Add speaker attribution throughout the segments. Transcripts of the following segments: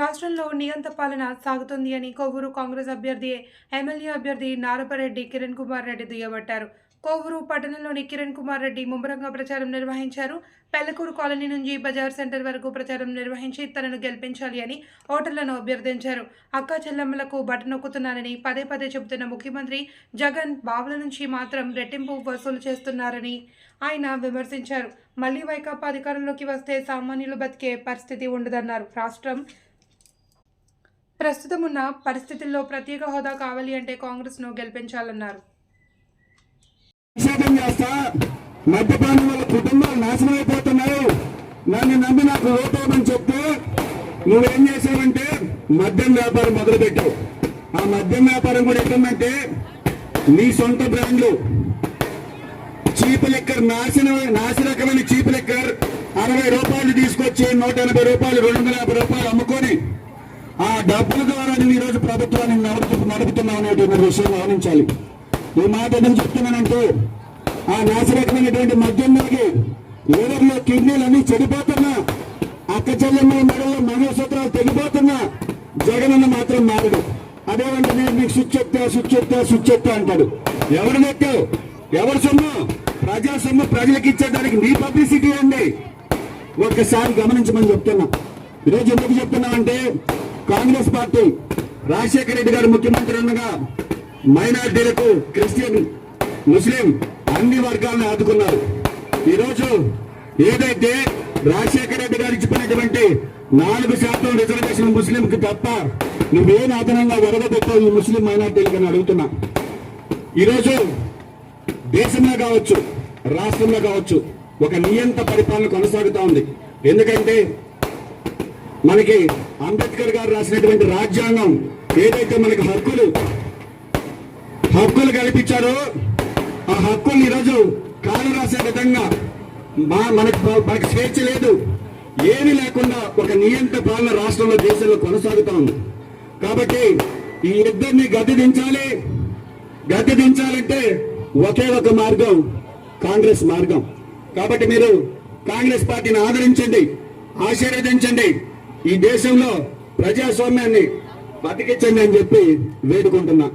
Speaker 1: రాష్ట్రంలో నియంత పాలన సాగుతోంది అని కొవ్వూరు కాంగ్రెస్ అభ్యర్థి ఎమ్మెల్యే అభ్యర్థి నారపరెడ్డి కిరణ్ కుమార్ రెడ్డి దుయ్యబట్టారు. కోవూరు పట్టణంలోని కిరణ్ కుమార్ రెడ్డి ముమ్మరంగా ప్రచారం నిర్వహించారు. పెళ్ళకూరు కాలనీ నుంచి బజార్ సెంటర్ వరకు ప్రచారం నిర్వహించి తనను గెలిపించాలి అని ఓటర్లను అభ్యర్థించారు. అక్కా చెల్లెమ్మలకు బట నొక్కుతున్నారని పదే పదే చెబుతున్న ముఖ్యమంత్రి జగన్ బావుల నుంచి మాత్రం రెట్టింపు వసూలు చేస్తున్నారని ఆయన విమర్శించారు. మళ్ళీ వైకాపా అధికారంలోకి వస్తే సామాన్యులు బతికే పరిస్థితి ఉండదన్నారు. రాష్ట్రం ప్రస్తుతం ఉన్న పరిస్థితుల్లో ప్రత్యేక హోదా కావాలి అంటే కాంగ్రెస్ను గెలిపించాలన్నారు.
Speaker 2: మద్యపానం వల్ల కుటుంబాలు నాశనం అయిపోతున్నాయి. నన్ను నమ్మి నాకు ఓటేయమని చెప్తే నువ్వేం చేసావంటే మద్యం వ్యాపారం మొదలుపెట్టావు. ఆ మద్యం వ్యాపారం కూడా ఎక్కడంటే నీ సొంత బ్రాండ్లు. చీప్ లెక్కర్ నాశన నాశరకమైన చీప్ లెక్కర్ అరవై రూపాయలు తీసుకొచ్చి నూట ఎనభై రూపాయలు రెండు వందల యాభై రూపాయలు అమ్ముకొని ఆ డబ్బుల ద్వారా నువ్వు ఈరోజు ప్రభుత్వాన్ని నడుపు నడుపుతున్నావు అనేటువంటి విషయం గమనించాలి. ఈ మాట ఎందుకు చెప్తున్నానంటే ఆ నాశరకమైనటువంటి మద్యం తాగి లీవర్లో కిడ్నీలు అన్ని చెడిపోతున్నా అక్క చెల్లెమ్మల మెడలో మనోసూత్రాలు తెగిపోతున్నా జగనన్న మాత్రం మారడు. అదేమంటే నేను మీకు స్విచ్ చెప్తా స్విచ్ స్విచ్ అంటాడు. ఎవరు నెట్టావు ఎవరు సొమ్ము? ప్రజా సొమ్ము ప్రజలకు ఇచ్చేదానికి నీ పబ్లిసిటీ అండి. ఒక్కసారి గమనించమని చెప్తున్నా. ఈరోజు ఎందుకు చెప్తున్నామంటే కాంగ్రెస్ పార్టీ రాజశేఖర రెడ్డి గారు ముఖ్యమంత్రి ఉండగా మైనార్టీలకు క్రిస్టియన్ ముస్లిం అన్ని వర్గాలను ఆదుకున్నారు. ఈరోజు ఏదైతే రాజశేఖర రెడ్డి గారు ఇచ్చిపోయినటువంటి నాలుగు శాతం రిజర్వేషన్ ముస్లింకి తప్ప నువ్వేం అదనంగా వరదపెట్టావు ఈ ముస్లిం మైనార్టీలకు అని అడుగుతున్నా. ఈరోజు దేశంలో కావచ్చు రాష్ట్రంలో కావచ్చు ఒక నియంత పరిపాలన కొనసాగుతా ఉంది. ఎందుకంటే మనకి అంబేద్కర్ గారు రాసినటువంటి రాజ్యాంగం ఏదైతే మనకి హక్కులు హక్కులు కల్పించారో ఆ హక్కులు ఈరోజు కాలు రాసే విధంగా మా మనకు మనకి స్వేచ్ఛ లేదు. ఏమీ లేకుండా ఒక నియంత్ర పాలన రాష్ట్రంలో దేశంలో కొనసాగుతా ఉంది. కాబట్టి ఈ ఇద్దరిని గద్దె దించాలి. గద్దె దించాలంటే ఒకే ఒక మార్గం కాంగ్రెస్ మార్గం. కాబట్టి మీరు కాంగ్రెస్ పార్టీని ఆదరించండి ఆశీర్వదించండి. ఈ దేశంలో ప్రజాస్వామ్యాన్ని బతికించండి అని చెప్పి వేడుకుంటున్నా.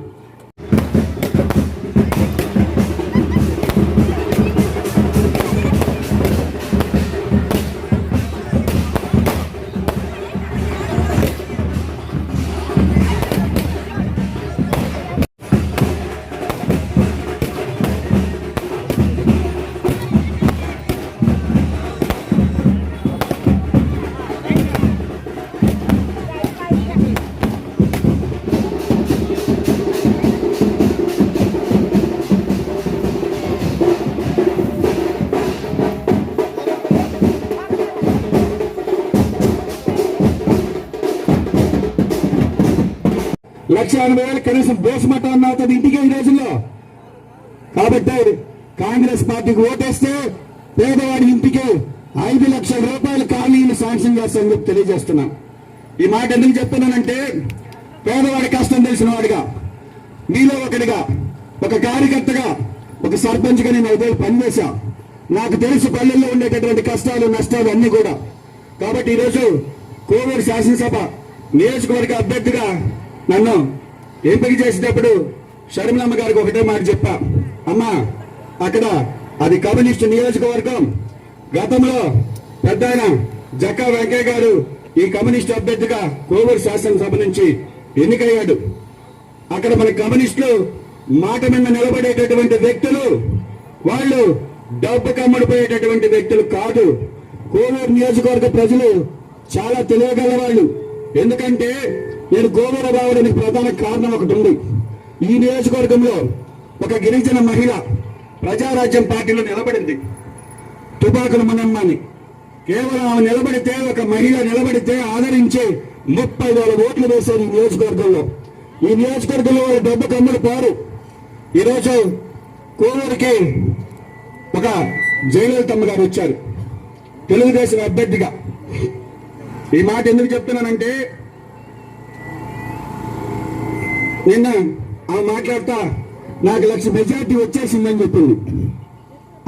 Speaker 2: లక్ష ఎనభై వేలు కనీసం బోసమట్టం అన్న అవుతుంది ఇంటికే ఈ రోజుల్లో. కాబట్టి కాంగ్రెస్ పార్టీకి ఓటేస్తే పేదవాడి ఇంటికి ఐదు లక్షల రూపాయలు ఖాళీలు శాంక్షన్ చేస్తామని చెప్పి తెలియజేస్తున్నాం. ఈ మాట ఎందుకు చెప్తున్నానంటే పేదవాడి కష్టం తెలిసిన వాడిగా మీలో ఒకటిగా ఒక కార్యకర్తగా ఒక సర్పంచ్గా నేను ఐదేళ్ళు పనిచేశా. నాకు తెలుసు పల్లెల్లో ఉండేటటువంటి కష్టాలు నష్టాలు అన్నీ కూడా. కాబట్టి ఈరోజు కోవూరు శాసనసభ నియోజకవర్గ అభ్యర్థిగా నన్ను ఎంపిక చేసేటప్పుడు షర్మిలమ్మ గారికి ఒకటే మాట చెప్పా. అమ్మా అక్కడ అది కమ్యూనిస్టు నియోజకవర్గం. గతంలో పెద్ద ఆయన జక్కా వెంకయ్య గారు ఈ కమ్యూనిస్టు అభ్యర్థిగా కోవూరు శాసనసభ నుంచి ఎన్నికయ్యాడు. అక్కడ మన కమ్యూనిస్టులు మాట మీద నిలబడేటటువంటి వ్యక్తులు వాళ్ళు డబ్బు కమ్మడిపోయేటటువంటి వ్యక్తులు కాదు. కోవూరు నియోజకవర్గ ప్రజలు చాలా తెలియగల వాళ్ళు ఎందుకంటే నేను గోవూరు రావడానికి ప్రధాన కారణం ఒకటి ఉంది. ఈ నియోజకవర్గంలో ఒక గిరిజన మహిళ ప్రజారాజ్యం పార్టీలో నిలబడింది. తుపాకుల మనమ్మని కేవలం ఆమె నిలబడితే ఒక మహిళ నిలబడితే ఆదరించి ముప్పై వేల ఓట్లు వేశారు ఈ నియోజకవర్గంలో. ఈ నియోజకవర్గంలో వాళ్ళ డబ్బు కమ్ములు పోరు. ఈరోజు కోవూరుకి ఒక జయలలితమ్మ గారు వచ్చారు. తెలుగుదేశం అభ్యర్థిగా. ఈ మాట ఎందుకు చెప్తున్నానంటే నిన్న ఆమె మాట్లాడతా నాకు లక్ష మెజార్టీ వచ్చేసిందని చెప్పింది.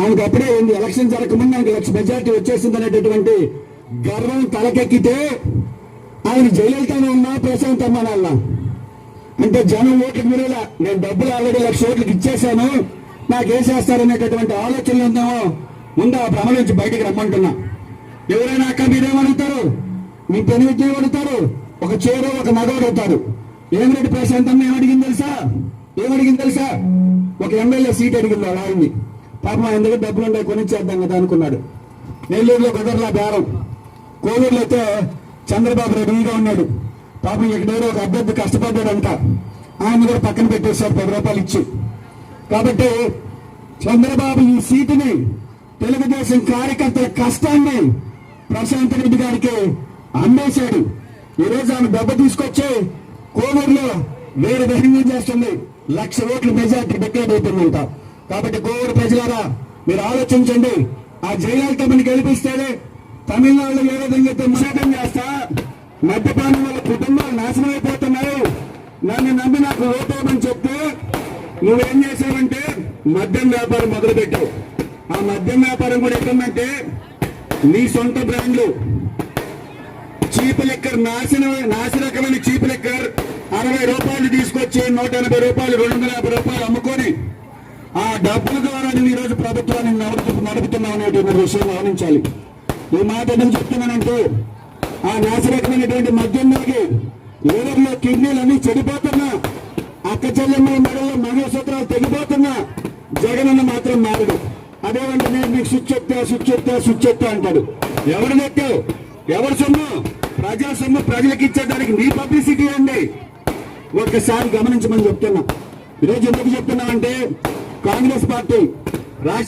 Speaker 2: ఆమెకు అప్పుడే ఉంది ఎలక్షన్ జరగకముందు ఆమెకు లక్ష మెజార్టీ వచ్చేసింది అనేటటువంటి గర్వం తలకెక్కితే ఆయన జయలలితనే ఉన్నా ప్రశాంతమ్మనన్నా అంటే జనం ఓట్లు మీరేలా నేను డబ్బులు ఆల్రెడీ లక్ష ఓట్లకు ఇచ్చేసాను నాకు చేస్తారనేటటువంటి ఆలోచనలు ఉందేమో ముందు ఆ భ్రమ నుంచి బయటకు రమ్మంటున్నా. ఎవరైనా అక్క మీరేమడుగుతారు మీ పెను విద్య అడుగుతారు ఒక చీర ఒక నగ అడుగుతారు ఏమిరెడ్డి ప్రశాంతమ్మ ఏమడిగింది తెలుసా? ఏమడిగింది తెలుసా? ఒక ఎమ్మెల్యే సీట్ అడిగింది వాళ్ళ ఆయన్ని పాపం ఆయన దగ్గర డబ్బులు ఉన్నాయి కొనిచ్చేద్దాం కదా అనుకున్నాడు. నెల్లూరులో కుదరలా బేరం. కోవూరులో అయితే చంద్రబాబు రెడీగా ఉన్నాడు. పాపం ఇక్కడ ఒక అభ్యర్థి కష్టపడ్డాడంట. ఆయన కూడా పక్కన పెట్టేశారు పది రూపాయలు ఇచ్చి. కాబట్టి చంద్రబాబు ఈ సీటుని తెలుగుదేశం కార్యకర్తల కష్టాన్ని ప్రశాంత్ రెడ్డి గారికి అమ్మేశాడు. ఈ రోజు ఆమె డబ్బు తీసుకొచ్చి కోవూరులో వేరు విధంగా చేస్తుంది. లక్ష ఓట్లు మెజార్టీ డిక్లేర్ కాబట్టి కోవూరు ప్రజలారా మీరు ఆలోచించండి. ఆ జయలలితని గెలిపిస్తేనే తమిళనాడులో ఏ విధంగా అయితే మోసం చేస్తా మద్యపానం వల్ల కుటుంబాలు నాశనం అయిపోతున్నాయి. నన్ను నమ్మి నాకు ఓటేయమని చెప్తే నువ్వేం చేసావంటే మద్యం వ్యాపారం మొదలు పెట్టావు ఆ మద్యం వ్యాపారం కూడా ఎక్కడంటే నీ సొంత బ్రాండ్లు. చీప్ లెక్కర్ నాశనం నాశనకమైన చీప్ లెక్కర్ అరవై రూపాయలు తీసుకొచ్చి నూట ఎనభై రూపాయలు రెండు వందల యాభై రూపాయలు అమ్ముకొని ఆ డబ్బుల ద్వారా నేను ఈరోజు ప్రభుత్వాన్ని నడుపు నడుపుతున్నావు అనేటువంటి విషయం గమనించాలి. ఈ మాట ఎందుకు చెప్తున్నానంటే ఆ నాశనకమైనటువంటి మద్యం తాగి లీవర్లో కిడ్నీలు అన్ని చెడిపోతున్నా అక్క చెల్లెమ్మల మెడల్లో మంగళసూత్రాలు తెగిపోతున్నా జగనన్న మాత్రం మారడు. అదేమంటే నేను మీకు స్విచ్ చెప్తా స్విచ్ స్విచ్ అంటాడు. ఎవరు నెట్టావు ఎవరు సొమ్ము? ప్రజా సొమ్ము ప్రజలకు ఇచ్చేదానికి నీ పబ్లిసిటీ అండి. ఒక్కసారి గమనించమని చెప్తున్నా. ఈరోజు ఎందుకు చెప్తున్నా అంటే కాంగ్రెస్ పార్టీ రాష్ట్ర